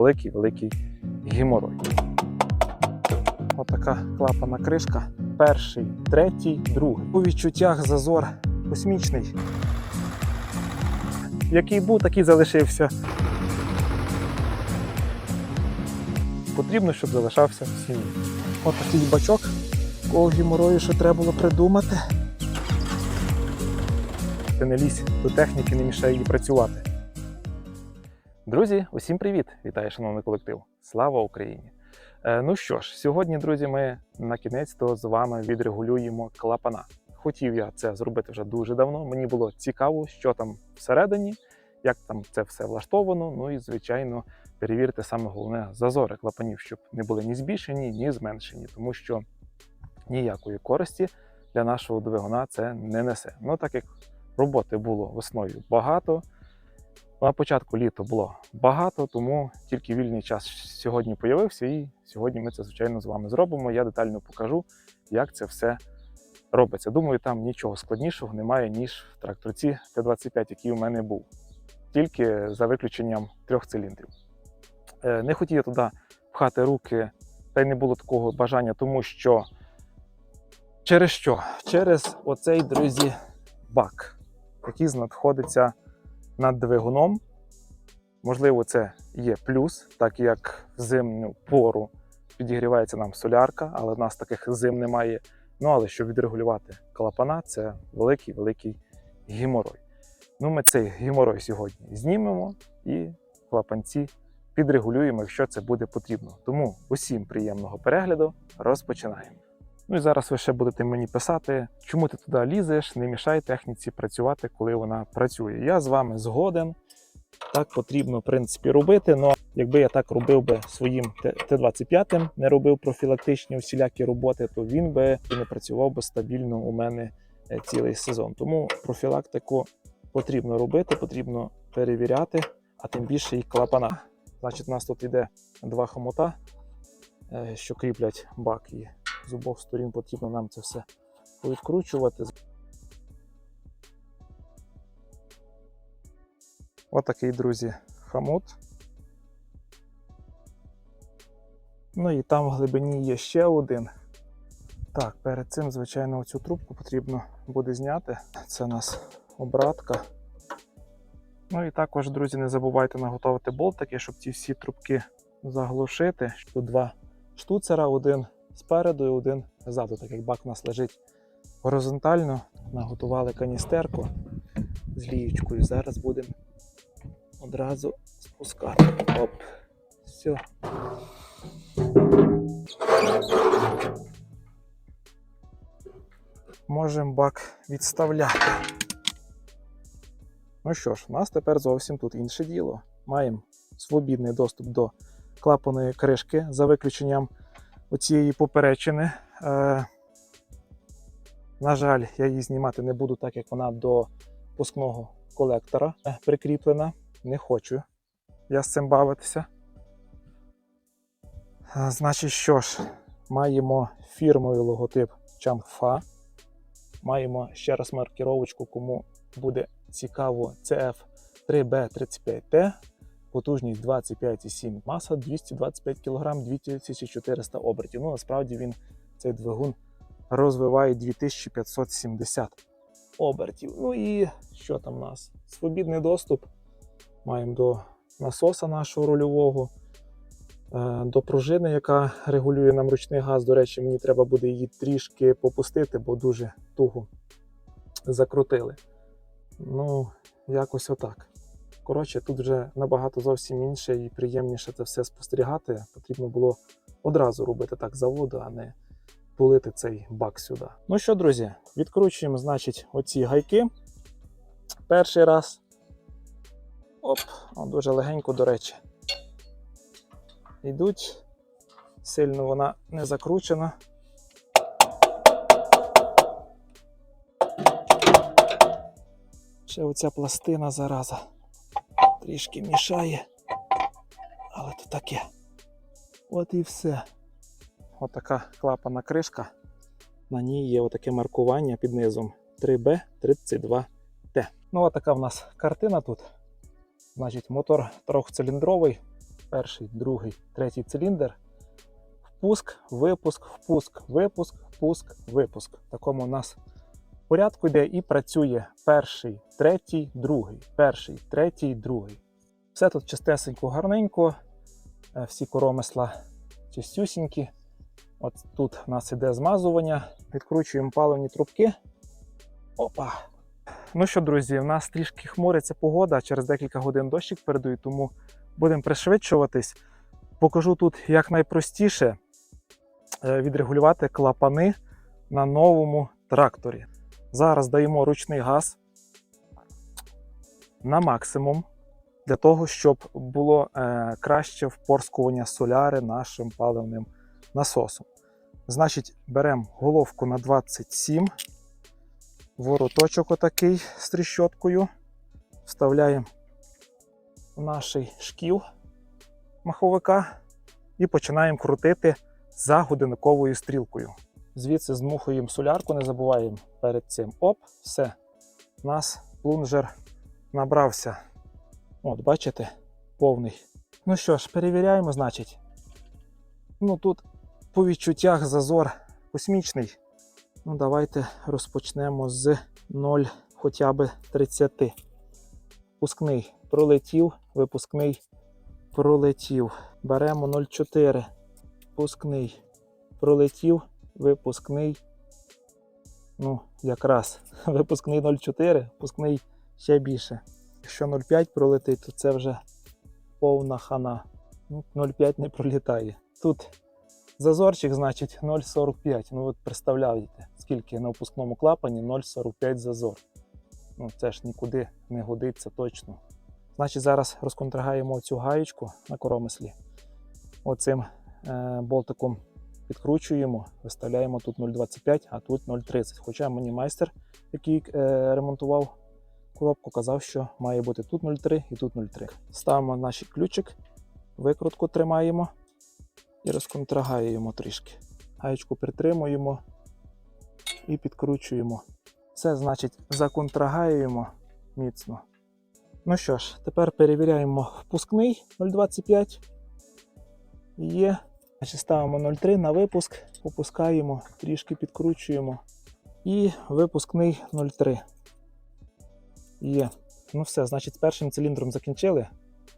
великий-великий геморой. Отака клапана кришка. Перший, третій, другий. У відчуттях зазор космічний. Який був, такий залишився. Потрібно, щоб залишався в сім'ї. Отакий бачок. Кого геморою ще треба було придумати. Ти не лізь до техніки, не мішай їй працювати. Друзі, усім привіт! Вітаю, шановний колектив! Слава Україні! Е, ну що ж, сьогодні, друзі, ми на кінець то з вами відрегулюємо клапана. Хотів я це зробити вже дуже давно. Мені було цікаво, що там всередині, як там це все влаштовано. Ну і звичайно, перевірити саме головне зазори клапанів, щоб не були ні збільшені, ні зменшені, тому що ніякої користі для нашого двигуна це не несе. Ну так як роботи було весною багато. На початку літа було багато, тому тільки вільний час сьогодні появився, і сьогодні ми це, звичайно, з вами зробимо. Я детально покажу, як це все робиться. Думаю, там нічого складнішого немає, ніж в тракторці Т-25, який у мене був, тільки за виключенням трьох циліндрів. Е, Не хотів я туди пхати руки, та й не було такого бажання, тому що через що? Через оцей, друзі, бак, який знаходиться над двигуном. Можливо, це є плюс, так як в зимню пору підігрівається нам солярка, але в нас таких зим немає. Ну, але щоб відрегулювати клапана, це великий-великий геморой. Ну, ми цей геморой сьогодні знімемо і клапанці підрегулюємо, якщо це буде потрібно. Тому усім приємного перегляду розпочинаємо. Ну і зараз ви ще будете мені писати, чому ти туди лізеш, не мішай техніці працювати, коли вона працює. Я з вами згоден. Так потрібно, в принципі, робити. але якби я так робив би своїм Т- Т-25, не робив профілактичні всілякі роботи, то він би не працював би стабільно у мене е, цілий сезон. Тому профілактику потрібно робити, потрібно перевіряти, а тим більше і клапана. Значить, у нас тут йде два хомута, е, що кріплять бак. І з обох сторін потрібно нам це все відкручувати. Отакий, друзі, хамут. Ну і там в глибині є ще один. Так, перед цим, звичайно, цю трубку потрібно буде зняти. Це у нас обратка. Ну і також, друзі, не забувайте наготовити болтики, щоб ці всі трубки заглушити. Тут два штуцера, один спереду і один ззаду, так як бак у нас лежить горизонтально. Наготували каністерку з лієчкою. Зараз будемо одразу спускати. Оп. Все. Можемо бак відставляти. Ну що ж, у нас тепер зовсім тут інше діло. Маємо свобідний доступ до клапаної кришки за виключенням оцієї поперечини. Е, на жаль, я її знімати не буду, так як вона до пускного колектора е, прикріплена. Не хочу я з цим бавитися. Е, значить, що ж, маємо фірмовий логотип Changfa. Маємо ще раз маркіровочку, кому буде цікаво CF3B35T. Потужність 25,7, маса 225 кг, 2400 обертів. Ну, насправді він цей двигун розвиває 2570 обертів. Ну і що там у нас? Свобідний доступ. Маємо до насоса нашого рульового, е, до пружини, яка регулює нам ручний газ. До речі, мені треба буде її трішки попустити, бо дуже туго закрутили. Ну, якось отак. Коротше, тут вже набагато зовсім інше і приємніше це все спостерігати. Потрібно було одразу робити так заводу, а не тулити цей бак сюди. Ну що, друзі, відкручуємо, значить, оці гайки. Перший раз. Оп, о, дуже легенько, до речі. Йдуть. Сильно вона не закручена. Ще оця пластина зараза трішки мішає, але то таке. От і все. Отака клапана кришка. На ній є отаке маркування під низом 3B32T. Ну, отака в нас картина тут. Значить, мотор трьохциліндровий. перший, другий, третій циліндр. Впуск, випуск, впуск, випуск, впуск, випуск. В такому у нас порядку йде і працює перший, третій, другий, перший, третій, другий. Все тут чистесенько, гарненько. Е, Всі коромисла чистюсінькі. От тут у нас іде змазування. Відкручуємо паливні трубки. Опа! Ну що, друзі, у нас трішки хмуриться погода, через декілька годин дощик передує, тому будемо пришвидшуватись. Покажу тут як найпростіше е, відрегулювати клапани на новому тракторі. Зараз даємо ручний газ на максимум для того, щоб було е, краще впорскування соляри нашим паливним насосом. Значить, беремо головку на 27, вороточок отакий з тріщоткою, вставляємо в наш шків маховика і починаємо крутити за годинниковою стрілкою. Звідси змухуємо солярку, не забуваємо перед цим. Оп, все. У нас плунжер набрався. От, бачите, повний. Ну що ж, перевіряємо, значить. Ну тут по відчуттях зазор космічний. Ну, давайте розпочнемо з 0 хоча б 30. Впускний пролетів, випускний пролетів. Беремо 0,4. Впускний пролетів, випускний. Ну, якраз випускний 0,4, впускний ще більше. Якщо 0,5 пролетить, то це вже повна хана. Ну, 0,5 не пролітає. Тут зазорчик, значить, 0,45. Ну, от представляєте, скільки на впускному клапані 0,45 зазор. Ну, це ж нікуди не годиться точно. Значить, зараз розконтрагаємо цю гаєчку на коромислі. Оцим е, болтиком підкручуємо, виставляємо тут 0,25, а тут 0,30. Хоча мені майстер, який е, ремонтував коробку, казав, що має бути тут 0,3 і тут 0,3. Ставимо наш ключик, викрутку тримаємо і розконтрагаємо трішки. Гаєчку притримуємо і підкручуємо. Це значить законтрагаємо міцно. Ну що ж, тепер перевіряємо впускний 0,25. Є. Значить, ставимо 0,3 на випуск, опускаємо, трішки підкручуємо. І випускний 0,3. Є. Ну все, значить, з першим циліндром закінчили.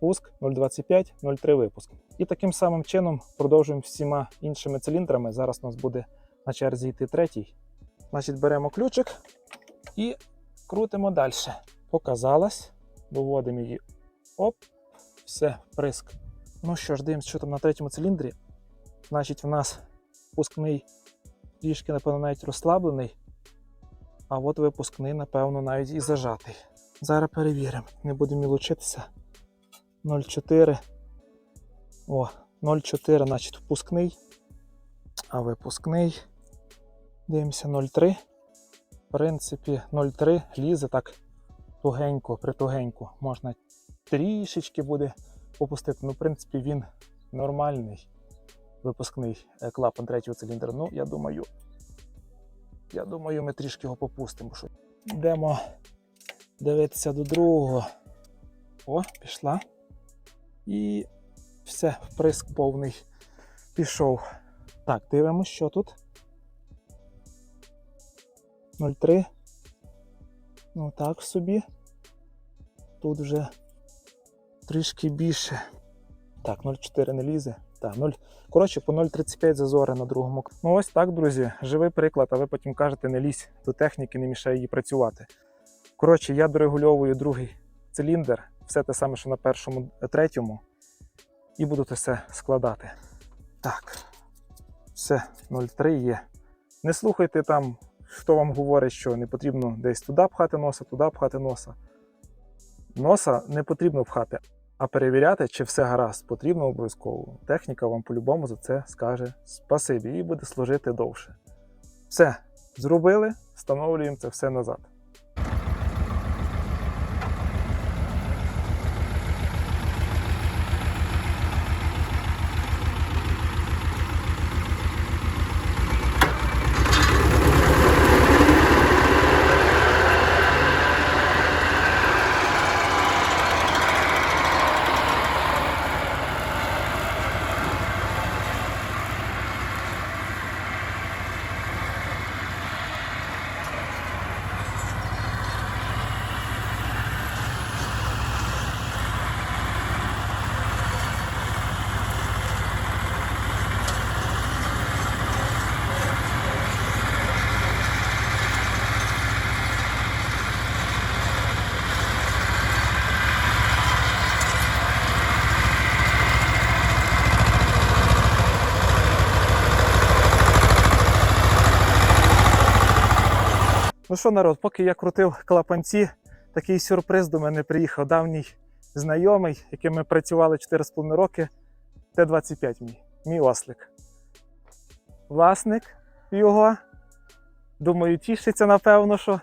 Пуск 0,25, 0,3 випуск. І таким самим чином продовжуємо всіма іншими циліндрами. Зараз у нас буде на черзі йти третій. Значить, беремо ключик і крутимо далі. Показалось. Виводимо її. Оп, все, приск. Ну що ж, дивимося, що там на третьому циліндрі. Значить, в нас впускний трішки, напевно, навіть розслаблений. А от випускний, напевно, навіть і зажатий. Зараз перевіримо. Не будемо лучитися. 0,4. О, 0,4, значить, впускний. А випускний. Дивимося 0,3. В принципі, 0,3 лізе так тугенько, притугенько. Можна трішечки буде попустити. Ну, в принципі, він нормальний випускний е, клапан третього циліндра. Ну, я думаю, я думаю, ми трішки його попустимо. Що... Йдемо дивитися до другого. О, пішла. І все, вприск повний пішов. Так, дивимося, що тут. 0,3. Ну так собі. Тут вже трішки більше. Так, 0,4 не лізе. Так, 0. Коротше, по 0,35 зазори на другому. Ну ось так, друзі, живий приклад, а ви потім кажете, не лізь до техніки, не мішає їй працювати. Коротше, я дорегульовую другий циліндр, все те саме, що на першому, е, третьому, і буду це все складати. Так, все, 0,3 є. Не слухайте там, хто вам говорить, що не потрібно десь туди пхати носа, туди пхати носа. Носа не потрібно пхати, а перевіряти, чи все гаразд, потрібно обов'язково. Техніка вам по-любому за це скаже спасибі і буде служити довше. Все, зробили, встановлюємо це все назад. Ну що, народ, поки я крутив клапанці, такий сюрприз до мене приїхав давній знайомий, яким ми працювали 4,5 роки. Т-25 мій, мій ослик. Власник його. Думаю, тішиться, напевно, що.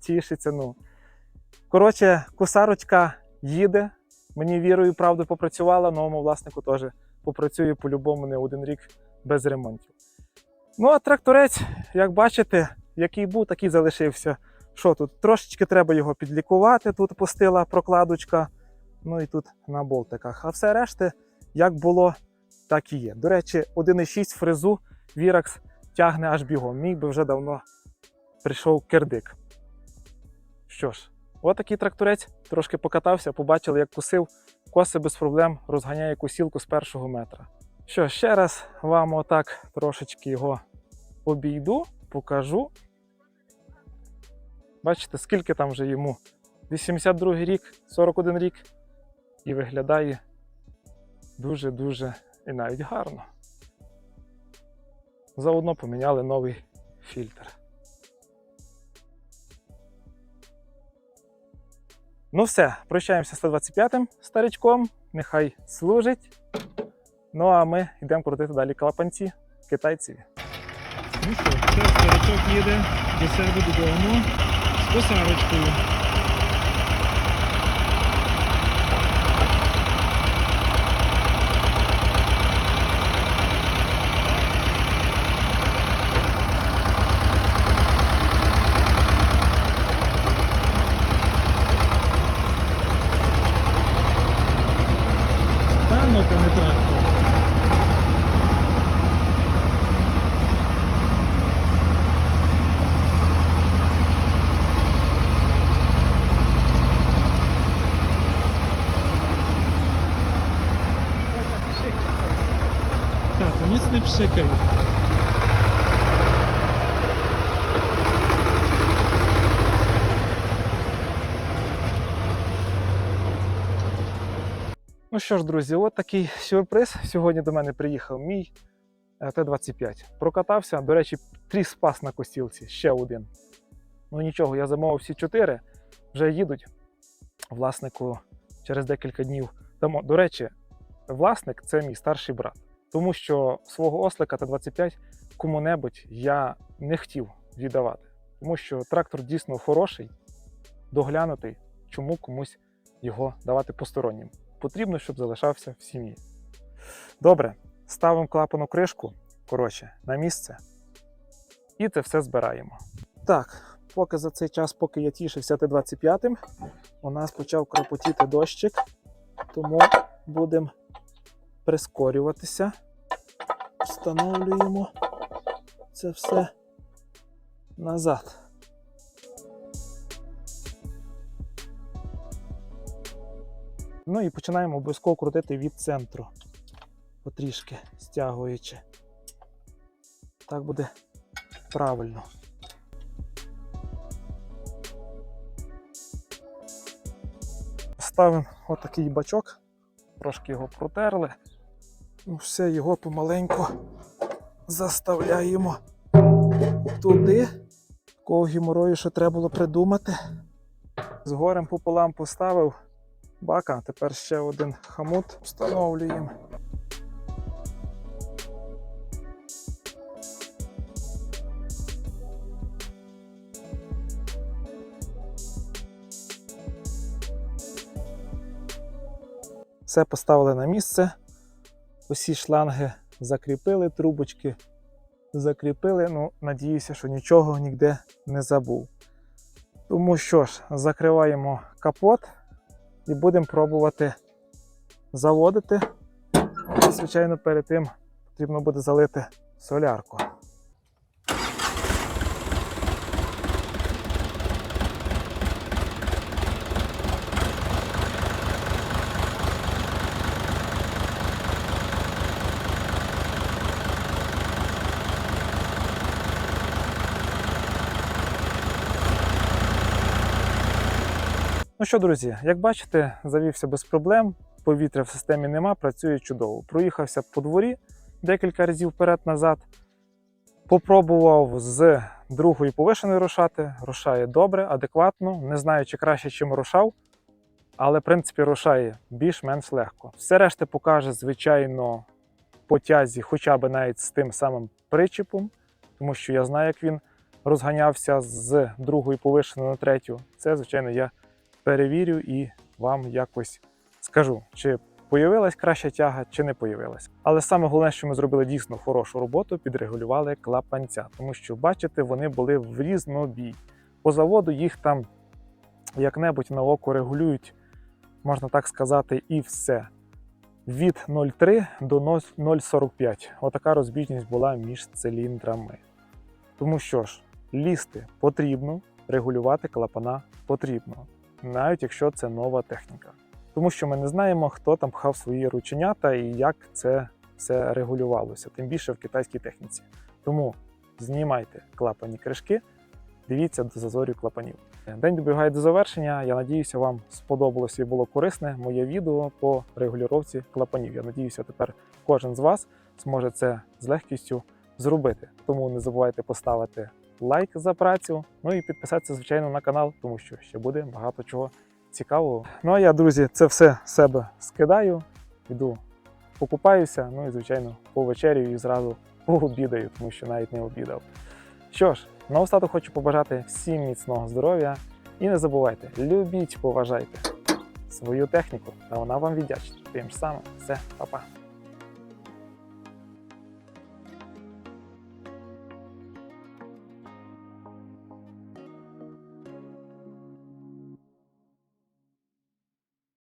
Тішиться, ну. Коротше, кусарочка їде. Мені вірою і правдою попрацювала, новому власнику теж попрацює по-любому не один рік без ремонтів. Ну, а тракторець, як бачите, який був, такий залишився. Що тут? Трошечки треба його підлікувати. Тут пустила прокладочка, ну і тут на болтиках. А все решти, як було, так і є. До речі, 1,6 фрезу Virax тягне аж бігом. Мій би вже давно прийшов кирдик. Що ж, отакий тракторець, трошки покатався, побачили, як косив, коси без проблем розганяє косілку з першого метра. Що, ще раз вам отак трошечки його обійду, покажу. Бачите, скільки там вже йому? 82 рік, 41 рік. І виглядає дуже-дуже і навіть гарно. Заодно поміняли новий фільтр. Ну все, прощаємося з 125-м старичком. Нехай служить. Ну а ми йдемо крутити далі клапанці китайцеві. Ну що, старичок їде до себе додому з посадочкою. Та ну-ка не трактор. Пшикає. Ну що ж, друзі, от такий сюрприз. Сьогодні до мене приїхав мій е, Т-25. Прокатався. До речі, тріс спас на костілці, ще один. Ну нічого, я замовив всі чотири, вже їдуть. Власнику через декілька днів дамо. До речі, власник це мій старший брат. Тому що свого ослика Т-25 кому-небудь я не хотів віддавати. Тому що трактор дійсно хороший, доглянутий, чому комусь його давати постороннім. Потрібно, щоб залишався в сім'ї. Добре, ставимо клапану кришку, коротше, на місце. І це все збираємо. Так, поки за цей час, поки я тішився Т-25, у нас почав кропотіти дощик, тому будемо прискорюватися. Встановлюємо це все назад. Ну і починаємо обов'язково крутити від центру, потрішки стягуючи. Так буде правильно. Ставимо отакий бачок, трошки його протерли. Все його помаленьку заставляємо туди. Такого геморою ще треба було придумати. З горем пополам поставив бака, тепер ще один хамут встановлюємо. Все поставили на місце. Усі шланги закріпили, трубочки закріпили. Ну, надіюся, що нічого ніде не забув. Тому що ж, закриваємо капот і будемо пробувати заводити. Звичайно, перед тим потрібно буде залити солярку. Ну що, друзі, як бачите, завівся без проблем. Повітря в системі нема, працює чудово. Проїхався по дворі декілька разів вперед-назад. Попробував з другої повишеної рушати. Рушає добре, адекватно. Не знаю, чи краще, чим рушав, але в принципі рушає більш-менш легко. Все решта покаже, звичайно, по тязі, хоча б навіть з тим самим причіпом, тому що я знаю, як він розганявся з другої повишеної на третю. Це, звичайно, я перевірю і вам якось скажу, чи появилась краща тяга, чи не появилась. Але саме головне, що ми зробили дійсно хорошу роботу, підрегулювали клапанця, тому що, бачите, вони були в різнобій. По заводу їх там як-небудь на око регулюють, можна так сказати, і все. Від 0,3 до 0,45. Отака розбіжність була між циліндрами. Тому що ж, лізти потрібно, регулювати клапана потрібно, навіть якщо це нова техніка. Тому що ми не знаємо, хто там пхав свої рученята і як це все регулювалося, тим більше в китайській техніці. Тому знімайте клапані кришки, дивіться до зазорів клапанів. День добігає до завершення. Я надіюся, вам сподобалося і було корисне моє відео по регулювання клапанів. Я надіюся, тепер кожен з вас зможе це з легкістю зробити. Тому не забувайте поставити лайк за працю, ну і підписатися, звичайно, на канал, тому що ще буде багато чого цікавого. Ну а я, друзі, це все себе скидаю, йду покупаюся, ну і, звичайно, повечерю і зразу пообідаю, тому що навіть не обідав. Що ж, наостаток хочу побажати всім міцного здоров'я і не забувайте, любіть, поважайте свою техніку, та вона вам віддячить. Тим ж самим, все, па-па.